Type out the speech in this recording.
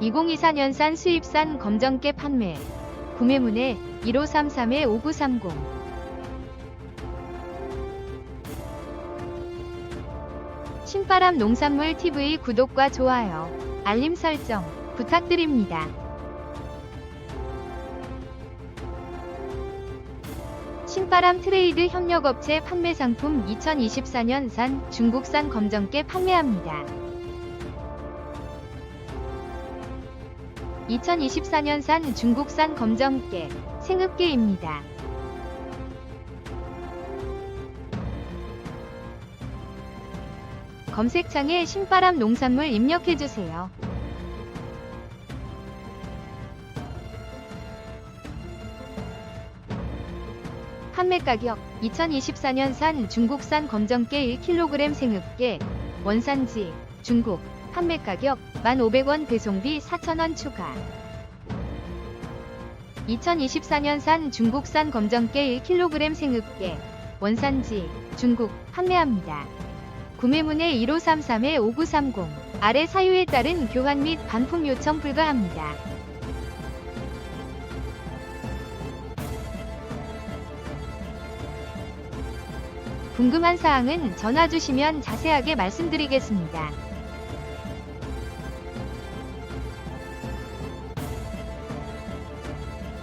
2024년산 수입산 검정깨 판매. 구매문의 1533-5930. 신바람 농산물 TV 구독과 좋아요, 알림 설정 부탁드립니다. 신바람 트레이드 협력업체 판매 상품 2024년산 중국산 검정깨 판매합니다. 2024년산 중국산 검정깨 생읍깨입니다. 검색창에 신바람 농산물 입력해주세요. 판매 가격 2024년산 중국산 검정깨 1kg 생읍깨 원산지 중국 판매 가격 1,500원 배송비 4,000원 추가 2024년산 중국산 검정깨 1kg 생읍깨 원산지 중국 판매합니다. 구매문의 1533-5930 아래 사유에 따른 교환 및 반품 요청 불가합니다. 궁금한 사항은 전화 주시면 자세하게 말씀드리겠습니다.